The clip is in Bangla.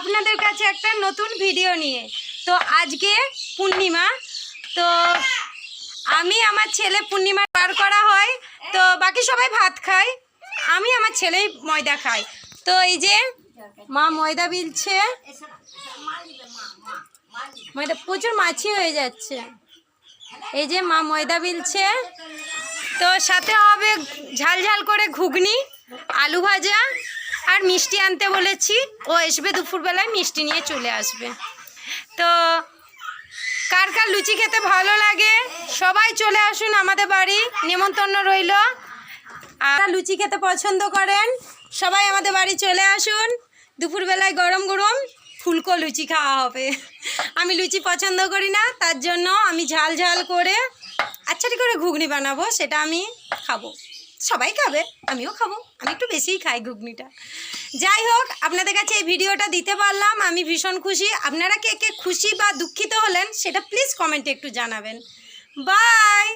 আপনাদের কাছে একটা নতুন ভিডিও নিয়ে। তো আজকে পূর্ণিমা, তো আমি আমার ছেলে পূর্ণিমা পার করা হয়, তো বাকি সবাই ভাত খায়, আমি আমার ছেলেই ময়দা খাই। তো এই যে মা ময়দা বিলছে, ময়দা প্রচুর মাছি হয়ে যাচ্ছে। এই যে মা ময়দা বিলছে, তো সাথে হবে ঝাল ঝাল করে ঘুগনি, আলু ভাজা আর মিষ্টি আনতে বলেছি। ও আসবে দুপুরবেলায় মিষ্টি নিয়ে চলে আসবে। তো কার কার লুচি খেতে ভালো লাগে সবাই চলে আসুন আমাদের বাড়ি। নেমন্তন্ন রইল। আর লুচি খেতে পছন্দ করেন, সবাই আমাদের বাড়ি চলে আসুন। দুপুরবেলায় গরম গরম ফুলকো লুচি খাওয়া হবে। আমি লুচি পছন্দ করি না, তার জন্য আমি ঝাল ঝাল করে আচ্ছাটি করে ঘুগনি বানাবো, সেটা আমি খাব। সবাই খাবে, আমিও খাব। আমি একটু বেশিই খাই ঘুগনিটা। যাই হোক, আপনাদের কাছে এই ভিডিওটা দিতে পারলাম, আমি ভীষণ খুশি। আপনারা কে কে খুশি বা দুঃখিত হলেন, সেটা প্লিজ কমেন্টে একটু জানাবেন। বাই